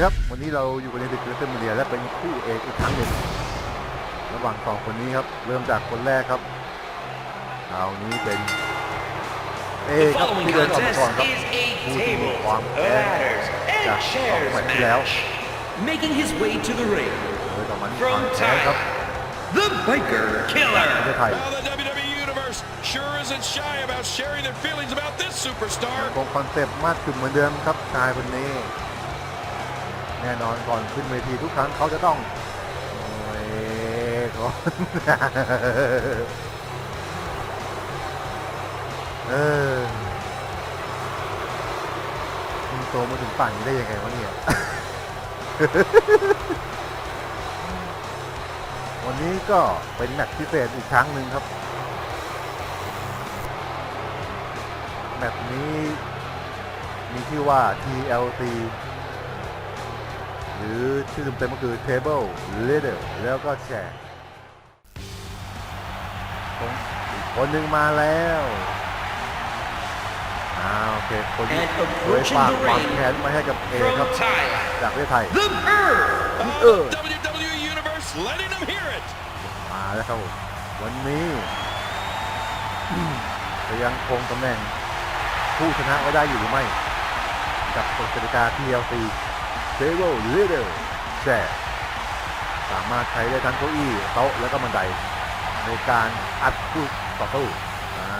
ดีครับ วันนี้เราอยู่กันในดึกเกอร์เซนเมียและเป็นคู่เอกอีกครั้งหนึ่งระหว่างสองคนนี้ครับ เริ่มจากคนแรกครับคราวนี้เป็น เอ The ครับ following ที่เดินออกมา contest ก่อนครับ is a ผู้ที่มี tables, ความแพ้ ladders, จาก and สอง chairs สมัยที่แล้ว match. Making his way to the ring โดยต่อมาที่ความ from แพ้ครับ Thailand, the Biker ประเท Killer. ศไทย Well, the WWE Universe sure isn't shy about sharing their feelings about this superstar. คงคอนเซปต์มากขึ้นเหมือนเดิมครับชายคนนี้ แน่นอนก่อนขึ้นเวทีทุกครั้งเขาจะต้องโอ้ยก่อนเออคุณโตมาถึงป่านนี้ได้ยังไงวะเนี่ย วันนี้ก็เป็นแมตช์พิเศษอีกครั้งหนึ่งครับ แมตช์นี้มีชื่อว่า TLC หรือชื่อเต็มๆก็คือ Table Leader แล้วก็แชร์คนอีกคนหนึ่งมาแล้วอ่าโอเค คนนี้ And โดย approaching ฝาก the ความ ring แค้นมาให้กับเอครับ from Thailand, จากประเทศไทย the Bird. Oh, Uh. the WWE Universe letting them hear it. มาแล้วครับผมวันนี้จะยังคงตำแหน่งผู้ชนะไว้ได้อยู่หรือไม่ กับกฎกติกา TLC Table Leader Share สามารถใช้ได้ทั้งเก้าอี้โต๊ะและก็บันได ในการอัดคู่ต่อสู้อ่า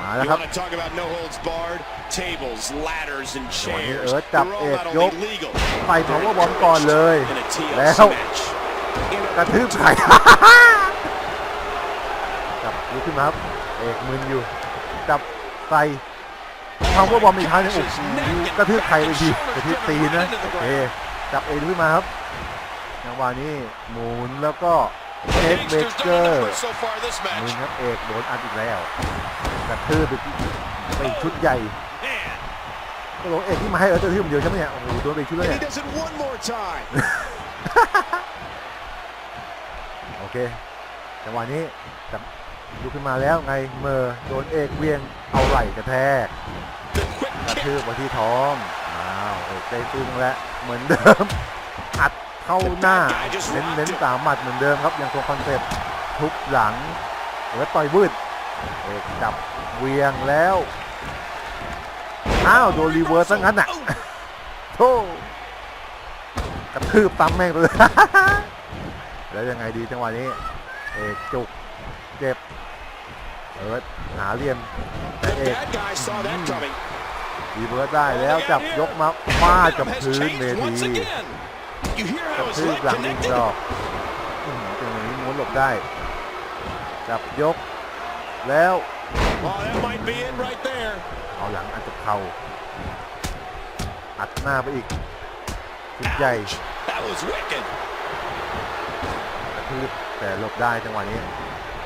มาแล้ว You ครับ want to talk about no holds barred? Tables, ladders, and วันนี้ chairs. เอิร์ธจับ They're เอ all ก not ย only ก legal ไป power bomb ก่อนเลย in a TLC แล้ว match. กระทืบไข่จับลุกขึ้นมาครับ เอกมึนอยู่ จับใส่ ทำว่าบอมอีกครั้งหนึงโอ้โหกระทืบไข่ไปทีกระทืบตีนนะโอเคจับเอกขึ้นมาครับจังหวะนี้หมุนแล้วก็เอ็กเบ Gangster's เก done อ enough ร์ for so far this มึน match. ครับเอกโดนอัดอีกแล้วกระทืบไปที่ไปอีกชุดใหญ่ Man, ก็บอกเอกที่มาให้เออจะทืบเดียวใช่ไหมเนี่ยโอ้โหโดนไปอีกชุดแล้ว and เนี่ he ย does it one more time. โอเคจังหวะนี้จับ ลุกขึ้นมาแล้วไงเมอร์โดนเอกเวียงเอาไหล่กระแทกกระทืบมาที่ท้องอ้าวเอกได้ตุ้งแล้วเหมือนเดิมอัดเข้าหน้าเน้นเน้นสามหมัดเหมือนเดิมครับยังคงคอนเซ็ปต์ทุบหลังแล้วต่อยวืดเอกจับเวียงแล้วอ้าวโดนรีเวิร์สซะงั้นอะโธ่กระทืบตำแม่งเลยแล้วยังไงดีจังหวะนี้ เอกจุกเจ็บ เอิร์ธหาเหลี่ยมแต่ The เอก bad guy saw that coming. รีเวิร์สได้แล้วจับยกมาฟาดกับ Has พื้นเว changed once ที again. You hear กับ how his พื้น leg หลังอีก connected? ดอกอื้อหือจังหวะนี้ม้วนหลบได้ จับยกแล้ว Oh, that might be it right there. เอาหลังอัดกับเข่าอัดหน้าไปอีกชุดใหญ่ That was wicked. กระทืบแต่หลบได้จังหวะนี้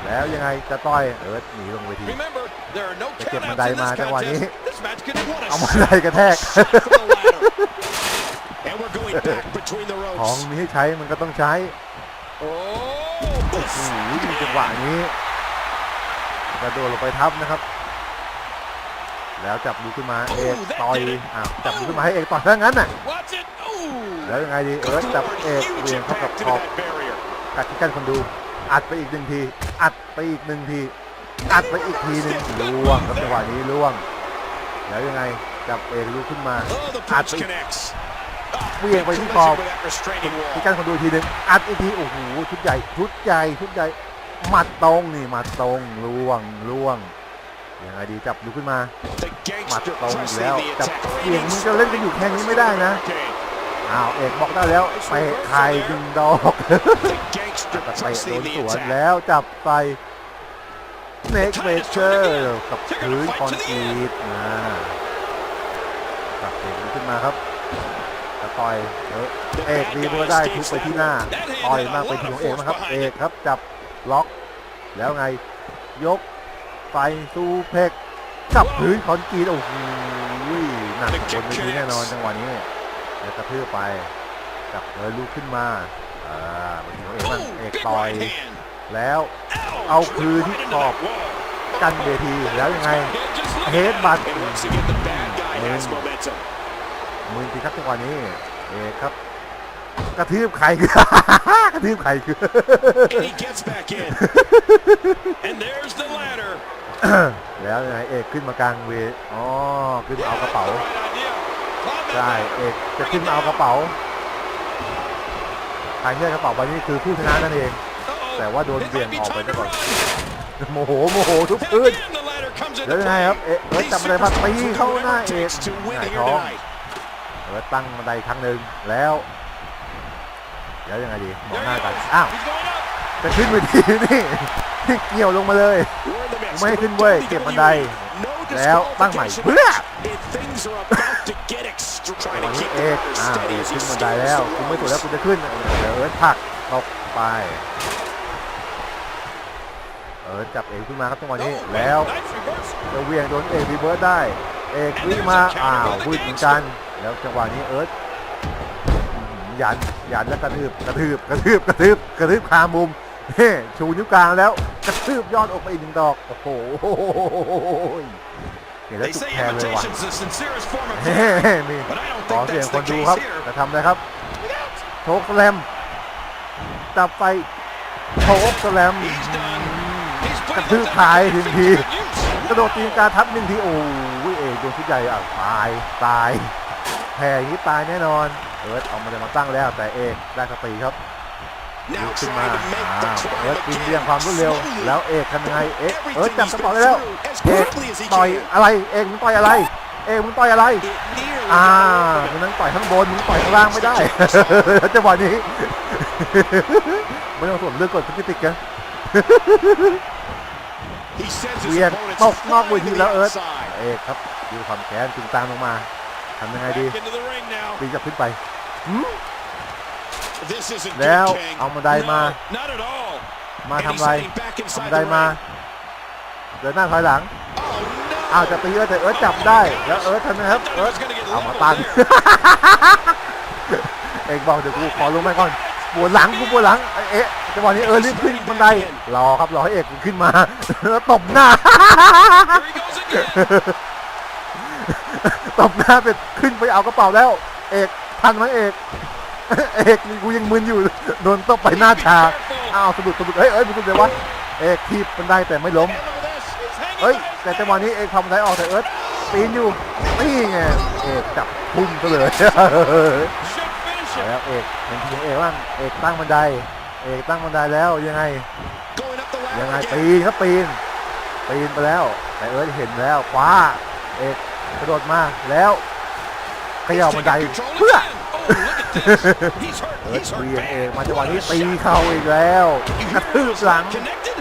แล้วยังไงจะต่อยเอิร์ธหนีลงเวที Remember, there are no ไปเก็บ countouts บันได in มา this จังหวะนี้ contest. This match could have won a เอามาได้กระแทก shot from the ladder. And we're going back between the ของ ropes. มีให้ใช้มันก็ต้องใช้ Oh, โอ้โหมีจังหวะนี้กระโดดลงไปทับนะครับ แล้วจับดูขึ้นมาเอกต่อยอ้าวจับดูขึ้นมาให้เอกต่อยซะงั้นน่ะ watch it. Ooh. แล้วยังไงดีเอิร์ธจับเอก Huge เวียงเข้ากับ impact ข into อบ that barrier. กัดที่กั้นคนดู อัดไปอีกหนึ่งที อัดไปอีกหนึ่งที อัดไปอีกทีหนึ่งล่วงครับจังหวะนี้ล่วง แล้วยังไงจับเอกลุกขึ้นมา Oh, the Ah, punch big- connects. เวียงไปที่ Collision ขอบ with that restraining ที่ wall. กั้นคนดูอีกทีหนึ่งอัดอีกทีโอ้โหชุดใหญ่ชุดใหญ่ชุดใหญ่หมัดตรงนี่หมัดตรงล่วงล่วงยังไงดีจับลุกขึ้นมา The หมัด gangster ตรงอีก pressing แล้ว the จับ attack. เสียงมึงจะเล่นกันอยู่แค่นี้ไม่ได้นะ Okay. อ้าวเอกบอกได้แล้วไปไข่ดึงดอก The gangster แต่เตะโด pressing น the สวน attack. แล้วจับไปเน็กเวเชอร์กับพื้นคอนกรีตนะจับเอกขึ้นมาครับจะต่อยเออเอกดีเมื่อได้ทุบไปที่หน้าต่อยมากไปที่ของเอกนะครับ เอกครับจับล็อก แล้วไงยกไปซูเพกกับพื้นคอนกรีตโอ้โหหนักบนเวทีแน่นอนจังหวะนี้แล้วกระทืบไปจับเออลูกขึ้นมา อ่าไปที่ของเอกมัน Ooh, เอก big ต่อย right hand. แล้ว Ouch, เอาคืนที่ right ข into อบ that wall. กันเวทีแล้วยังไง Just look เฮดบัต And once again, the bad guy has momentum. มือจริงครับจังหวะนี้เอกครับกระทืบใครกระทืบใคร And he gets back in. and there's the ladder. แล้วยังไงเอกขึ้นมากลางเวทอ๋อขึ้นมาเอากระเป๋า Right idea. Climb that ใช่ ladder. เอกจะขึ้นมาเอากระเป๋า ใครที่ได้กระเป๋าใบนี้คือผู้ชนะนั่นเอง Uh-oh. แต่ว่าโดน It เบี่ยง might be ออกไป time ซะ to ก่อน run. โมโหโมโหทุบ And พื้น again, the ladder comes into แล้วยังไง play. ครับเอ๊ะเอิร์ธจับบันไดมาตีเข้าหน้าเอก Takes to ห win งาย here ท้อง tonight. เอิร์ธตั้งบันไดอีกครั้งหนึ่งแล้วแล้วยังไงดีมอง There หน้า he กัน goes. อ้าว He's going up. จะขึ้นไปทีนี่เกี่ยวลงมาเลย We're in the midst ไม่ให้ of ขึ้นเว้ย WWE. เก็บบันได No แล้วตั้งใหม่ disqualification เพื่อ match. And things are about to get extra. ต Trying อน to นี้ keep เอ the ก ladder อ่า steady เอก as he ขึ้นบันได scales แล้ว the คุณไม่สนแล้ว rungs. คุณจะขึ้นเดี๋ยวเอิร์ธผลักตกไป เอิร์ธจับเอกขึ้นมาครับจังหวะนี้ Oh, แล้ว nice reverse. จะเหวียงโดนเอกรีเวิร์สได้ เอกวิ่งมาอ้าวพูดเหมือนกันแล้วจังหวะนี้เอิร์ธอื้อหือยันยันแล้วกระทืบกระทืบกระทืบกระทืบกระทืบคามุมเฮ้ชูนิ้วกลางแล้วกระทืบยอดออกไปอีกหนึ่งดอกโอ้โห เห็นแล้ว They จุก say แทนเลยว่ะ imitation's the sincerest form of เฮ้ flattery. นี่ But I don't ขอ think เสียง that's คน the ดู case ครับ here. จะทำอะไรครับ Look out. โชกสแลมจับไปโชกสแลม He's done. He's กระ putting ทืบ those ขายทันที good use. กระโดดตีนกาทับหนึ่งทีโอ้ยเอกโดนชุดใหญ่อะตายตายแพ้อย่างนี้ตายแน่นอนเอิร์ธเอามาจะมาตั้งแล้วแต่เอกได้สติครับ ลุ Now กขึ้นมา trying to make อ้า the ว climb เอิร์ธปีน again. เรียงความรวดเร็ว Slowly. แล้วเอกทำยังไงเอกเอิร์ธ Everything จับ he's กระเป๋า been ได้แล้ว through as เอก quickly as he ต่อย can. อะไรเอกมึงต่อยอะไร เอกมึงต่อยอะไร It nearly อ่า got มึ open. งนั้นต่อยข้างบนมึงต่อยข้างล่างไม่ได้แล้วจังหวะนี้ไม่ต้องสนเรื่องกฎพิติกกัน He sends เวี his ยง opponents ตกนอกเว flying ที to แล้ว the เอิร์ธ outside. เอกครับดูความแค้นจึงตามลงมาทำยังไงดี Back into the ring now. ปีนจะขึ้นไปหืม This isn't แล้ว good, King. เอาบันไดมา No, not at all. มา And ทำ he's อะไร heading back ทำ inside บันได the มา ring. เดินหน้าถอยหลัง Oh, no. อ้าวจะตีเอิร์ธแต่เอิร์ธจับได้ แล้วเอิร์ธทำไงครับ I thought he เอิร์ธ was gonna get เอามา leveled ตั้ง there. เอกบอกเดี๋ยวกูขอลงไปก่อนปวดหลังกูปวดหลังเอ๊ะจังหวะนี้เอิร์ธรีบขึ้นบันไดรอครับรอให้เอกขึ้นมาแล้วตบหน้า Here he goes again. ตบหน้าเป็ดขึ้นไปเอากระเป๋าแล้ว เอกทันไหมเอก เอกนี่กูยังมึนอยู่โดนตบไปหน้าชาอ้าวสะดุดสะดุดเฮ้ยเอ้ยมันสะดุดเลยวะเอกทีบบันไดแต่ไม่ล้ม Handle this. He's hanging เฮ้ย by his แต่จังหวะนี้เอกทำบันไดออกแต่เอิร์ธปีนอยู่นี่ไงเอกจับทุ่มซะเลย Should finish เอา it. แล้วเอกเห็นทีของเอกบ้างเอกตั้งบันไดเอกตั้งบันไดแล้วยังไง Going up the ยัง ladder ไง again. ปีนครับปีนปีนไปแล้ว แต่เอิร์ธเห็นแล้วคว้าเอกกระโดดมาแล้วเขย่าบันได Taking control เพื่อ เอิร์ธ He's เวีย hurt งเอก bad. มาจังหวะนี้ What a ตี shot. เข่าอีกแล้ว You กระ hear ทืบ it's หลัง not connected?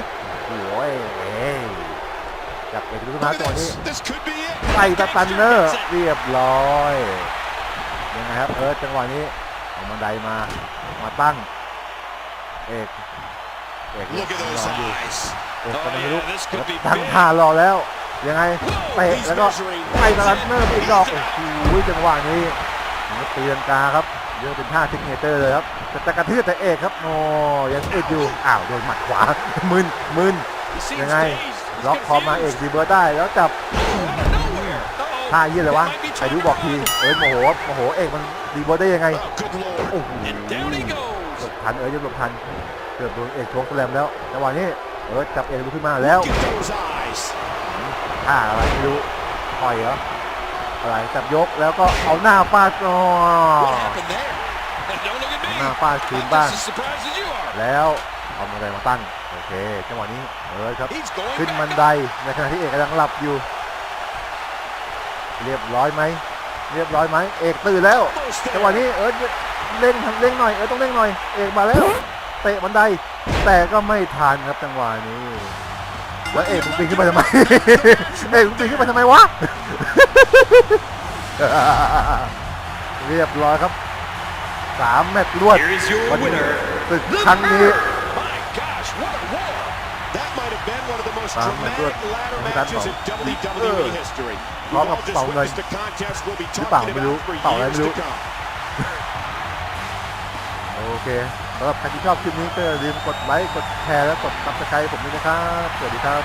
โอ้ยเอ้ยจับเอกดูนะ Look จังห at วะนี้ this. This could be it. ไล่ตะตันเนอร์ Gangster gets it. เรียบร้อยยังไงครับเอิร์ธจังหวะนี้เอาบันไดมามาตั้งเอกเอก Look at ร those ออยู่ eyes. เอก Oh, ก็ไม่รู้ yeah, this could be ตั้ง big. ท่ารอแล้วยังไง Whoa, เตะ he's แล้วก็ measuring. ไล่ตะตัน That's เนอร์ it. ไปอีกดอก He's โอ้ out. โหจังหวะนี้มันตีลังกาครับ เรียกว่าเป็นท่าซิกเนเจอร์เลยครับแต่จะกระทืบแต่เอกครับโอ้ยังอึดอยู่อ้าวโดนหมัดขวามึนมึน He seems ยังไง dazed. He's ล็อกคอมาเอก confused. ดีเบิร์ดได้แล้วจับ Oh, out of nowhere. Uh-oh. ท่ายี่เลยวะ It might be ใครรู้บอกทีเอ้ยโมโหโมโหเอกมันดีเบิร์ดได้ยังไง Oh, good lord. โอ้โห And down he หล goes. บทันเอ้ยยังหลบทันเกือบโดนเอกโชกแสลมแล้วจังหวะนี้เออจับเอกลุกขึ้นมาแล้ว Look at those eyes. ท่าอะไรไม่รู้ต่อยเหรอ อะไรจับยกแล้วก็เอาหน้าฟาดอ๋อ What happened there? And don't look at เอา me. หน้าฟาดคืน I'm บ้าง just as surprised as you are. แล้วเอาบันไดมาตั้งโอเคจังหวะนี้เออครับ He's going ขึ้น back บัน up. ไดในขณะที่เอกกำลังหลับอยู่ เรียบร้อยไหมเรียบร้อยไหมเอกตื่นแล้ว Almost จังหวะ there. นี้เออเร่งเร่งหน่อยเออต้องเร่งหน่อยเอกมาแล้วเตะบันไดแต่ก็ไม่ทันครับจังหวะนี้แล้วเอกมึงปีนขึ้นไปทำไมเอกมึงปีนขึ้นไปทำไมวะ เรียบร้อยครับสามแมตช์รวด Here is your วันนี้ winner. ศึกครั้งนี้ My gosh, what a war. That might have been one of the most Sam, dramatic good. ladder Good. matches in WWE Good. history. พร้อม We've กับ all just เป่าเงิน witnessed a contest we'll be หรือเปล่า talking ไม่รู้ about for เป่าอะไร years ไม่รู้ to come. โอเคสำหรับใครที่ชอบคลิปนี้ก็อย่าลืมกดไลค์กดแชร์และกดซับสไครต์ผมด้วยนะครับ สวัสดีครับ